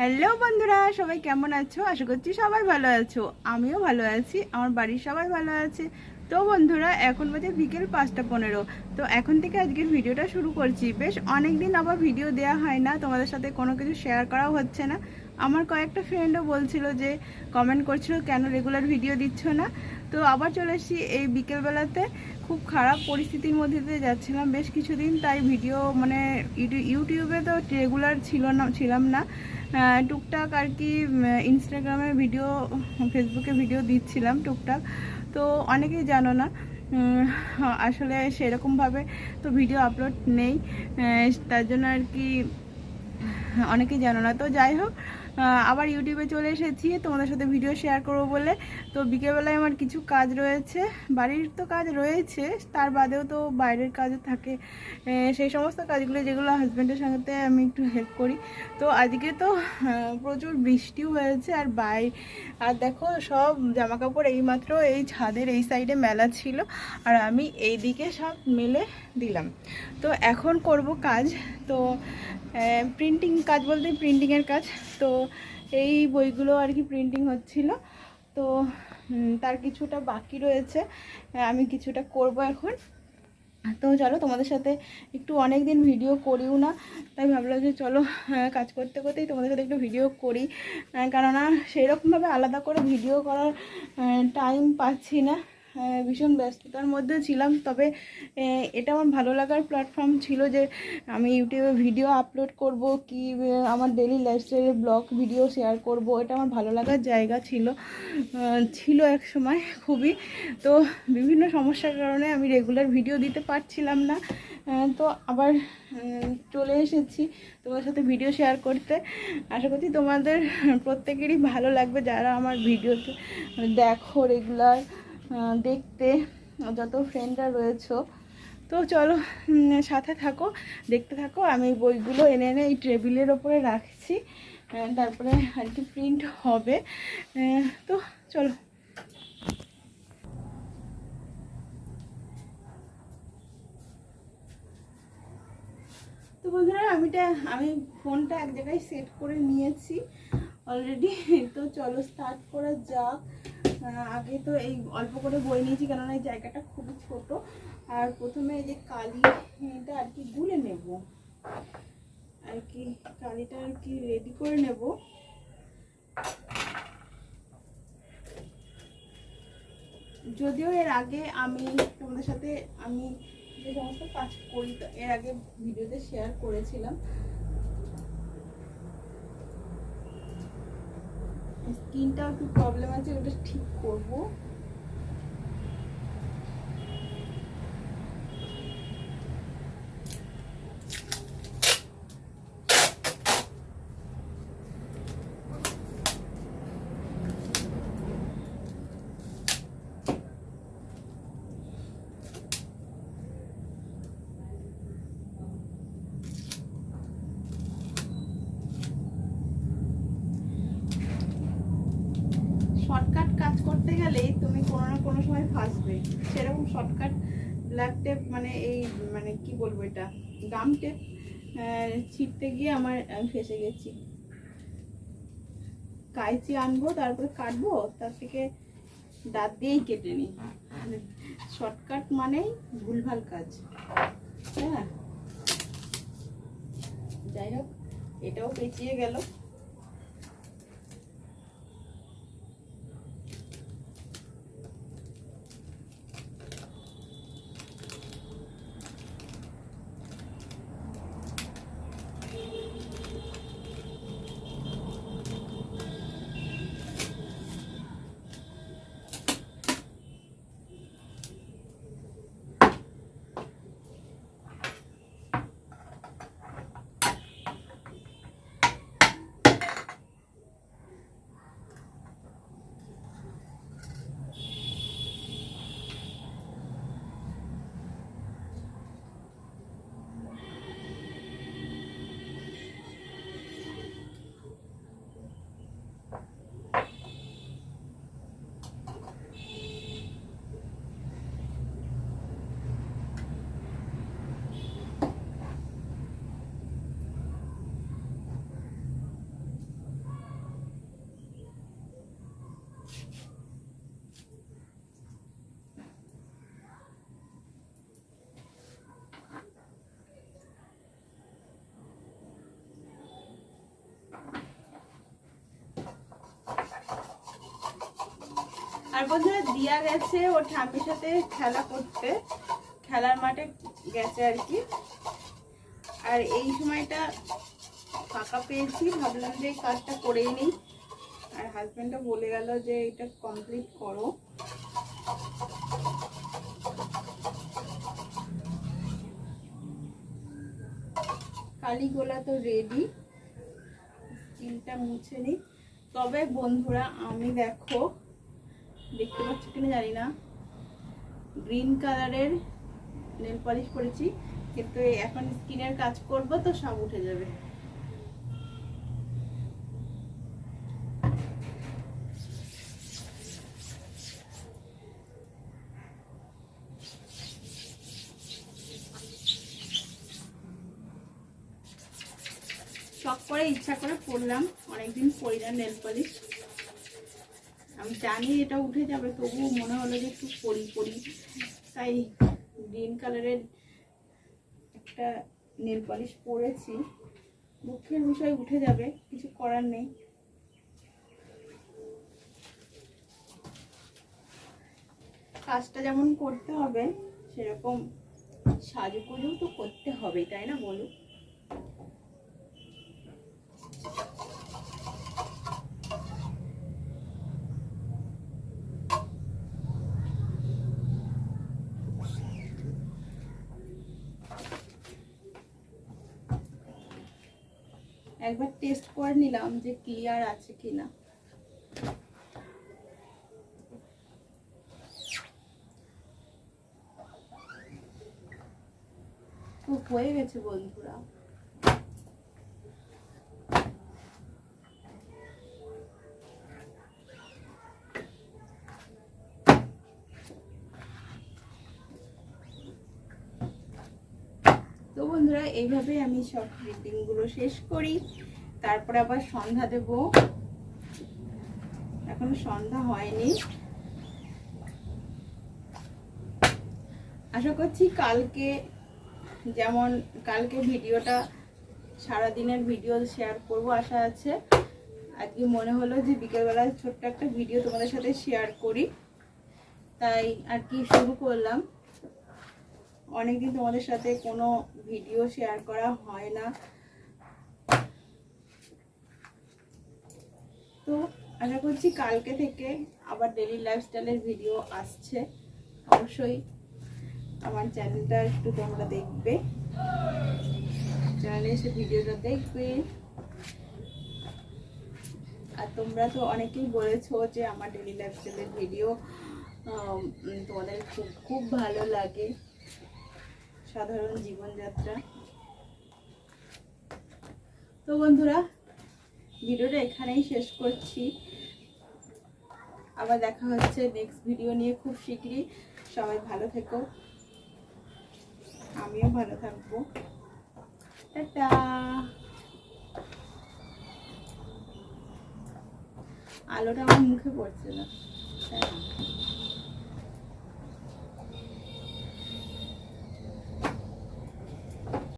Hello বন্ধুরা, সবাই কেমন আছো? আশা করছি সবাই ভালো আছো। আমিও ভালো আছি, আমার বাড়ির সবাই ভালো আছে। তো বন্ধুরা, এখন বাজে বিকেল পাঁচটা পনেরো। তো এখন থেকে আজকের ভিডিওটা শুরু করছি। বেশ অনেক দিন আবার ভিডিও দেওয়া হয় না, তোমাদের সাথে কোনো কিছু শেয়ার করাও হচ্ছে না। আমার কয়েকটা ফ্রেন্ডও বলছিল যে কমেন্ট করছিল, কেন রেগুলার ভিডিও দিচ্ছ না? তো আবার চলে এসেছি এই বিকেলবেলাতে। খুব খারাপ পরিস্থিতির মধ্যে দিয়ে যাচ্ছিলাম বেশ কিছুদিন, তাই ভিডিও মানে ইউটিউ- ইউটিউবে তো রেগুলার ছিল না, ছিলাম না। টুকটাক আর কি ইনস্টাগ্রামে ভিডিও ফেসবুকে ভিডিও দিচ্ছিলাম টুকটাক। তো অনেকেই জানো না আসলে সেরকমভাবে তো ভিডিও আপলোড নেই। তার জন্য আর কি, অনেকেই জানো না। তো যাই হোক আবার ইউটিউবে চলে এসেছি, তোমাদের সাথে ভিডিও শেয়ার করব বলে। তো বিকেলবেলায় আমার কিছু কাজ রয়েছে, বাড়ির তো কাজ রয়েছে, তার বাদেও তো বাইরের কাজও থাকে। সেই সমস্ত কাজগুলো যেগুলো হাজব্যান্ডের সঙ্গে আমি একটু হেল্প করি। তো আজকে তো প্রচুর বৃষ্টিও হয়েছে আর বাই, আর দেখো সব জামা কাপড় এইমাত্র এই ছাদের এই সাইডে মেলা ছিল, আর আমি এই দিকে সব মেলে দিলাম। তো এখন করব কাজ, তো প্রিন্টিং কাজ বলতে প্রিন্টিংয়ের কাজ। তো এই বইগুলো আর কি প্রিন্টিং হচ্ছিল। তো তার কিছুটা বাকি রয়েছে। আমি কিছুটা করব এখন। তো চলো, তোমাদের সাথে একটু অনেক দিন ভিডিও করিও না। তাই ভাবলাম যে চলো কাজ করতে করতেই তোমাদের সাথে একটু ভিডিও করি। কেননা সেরকমভাবে আলাদা করে ভিডিও করার টাইম পাচ্ছি না। ভীষণ ব্যস্ততার মধ্যে ছিলাম। তবে এটা আমার ভালো লাগার প্ল্যাটফর্ম ছিল যে, আমি ইউটিউবে ভিডিও আপলোড করব, কি আমার ডেলি লাইফস্টাইলের ব্লগ ভিডিও শেয়ার করব, এটা আমার ভালো লাগার জায়গা ছিল। ছিল এক সময় খুবই। তো, বিভিন্ন সমস্যার কারণে আমি রেগুলার ভিডিও দিতে পারছিলাম না। তো আবার চলে এসেছি তোমার সাথে ভিডিও শেয়ার করতে। আশা করছি তোমাদের প্রত্যেকেরই ভালো লাগবে যারা আমার ভিডিওতে দেখো রেগুলার দেখতে, যত ফ্রেন্ডরা রয়েছো। তো চলো সাথে থাকো, দেখতে থাকো। আমি বইগুলো এনে এনে এই টেবিলের ওপরে রাখছি। তারপরে আর কি প্রিন্ট হবে। তো চলো। তো বন্ধুরা, আমিটা, আমি ফোনটা এক জায়গায় সেট করে নিয়েছি অলরেডি তো চলো স্টার্ট করা যাক। আগে তো এই অল্প করে বই নিয়েছি, কেননা এই জায়গাটা খুবই ছোট। আর প্রথমে এই যে কালিটা আর কি গুলে নেব। আর কি কালিটা আর কি রেডি করে নেব। যদিও এর আগে আমি তোমাদের সাথে, আমি যে সমস্ত কাজ করি এর আগে ভিডিওতে শেয়ার করেছিলাম। স্কিনটা একটু প্রবলেম আছে ওটা ঠিক করব শর্টকাট কাজ করতে তুমি কোনো না কোনো সময় ফাঁসবে। সেরকম শর্টকাট ব্ল্যাক টেপ মানে এই মানে কি বলব এটা? গাম টেপ ছিটতে গিয়ে আমার ফেসে গেছি। কাইচি আনব, তারপরে কাটবো, তার থেকে দাঁত দিয়েই কেটে নিই। শর্টকাট মানেই ভুলভাল কাজ। হ্যাঁ। যাই হোক, এটাও পেঁচিয়ে গেল। আর বন্ধুরা দিয়া গেছে ওর ঠাম্মির সাথে খেলা করতে। খেলার মাঠে গেছে আর কি। আর এই সময়টা ফাঁকা পেয়েছি, ভাবলাম যে কাজটা করেই নিই। আর হাজব্যান্ডটা বলে গেল যে এটা কমপ্লিট করো। কালীগোলা তো রেডি স্কিনটা মুছে নিই। তবে বন্ধুরা, আমি দেখো দেখতে পাচ্ছ কিনা জানি না। গ্রিন কালারের নেল পলিশ করেছি কিন্তু এখন স্কিনের কাজ করব তো সব উঠে যাবে। শখ করে ইচ্ছা করে পরলাম, অনেকদিন পরি না নেল পলিশ আমি জানি এটা উঠে যাবে, তবুও মনে হলো যে একটু পরি পরি। তাই গ্রিন কালারের একটা নেল পলিশ পরেছি। দুঃখের বিষয় উঠে যাবে, কিছু করার নেই। কাজটা যেমন করতে হবে, সেরকম সাজুগুজু তো করতে হবেই তাই না বলুন একবার টেস্ট করে নিলাম যে ক্লিয়ার আছে কিনা। তো হয়ে গেছে বন্ধুরা তো বন্ধুরা এইভাবে আমি সবগুলো শেষ করি। তারপরে আবার সন্ধ্যা দেব। এখনও সন্ধ্যা হয়নি। আশা করছি কালকে যেমন, কালকে ভিডিওটা সারা দিনের ভিডিও শেয়ার করব আশা আছে। আজকে মনে হলো যে বিকেলবেলায় ছোট্ট একটা ভিডিও তোমাদের সাথে শেয়ার করি। তাই আর কি শুরু করলাম? অনেকদিন তোমাদের সাথে কোনো ভিডিও শেয়ার করা হয় না। তো আশা করছি কালকে থেকে আবার ডেলি লাইফস্টাইলের ভিডিও আসছে। অবশ্যই আমার চ্যানেলটা একটু তোমরা দেখবে। চ্যানেলে এসে ভিডিওটা দেখবে। আর তোমরা তো অনেকেই বলেছ যে আমার ডেলি লাইফস্টাইলের ভিডিও তোমাদের খুব খুব ভালো লাগে। সাধারণ জীবনযাত্রা। তো বন্ধুরা, ভিডিওটা এখানেই শেষ করছি। আবার দেখা হচ্ছে নেক্সট ভিডিও নিয়ে খুব শীঘ্রই। সবাই ভালো থেকো। আমিও ভালো থাকব। আলোটা আমার মুখে পড়ছে না। হ্যাঁ।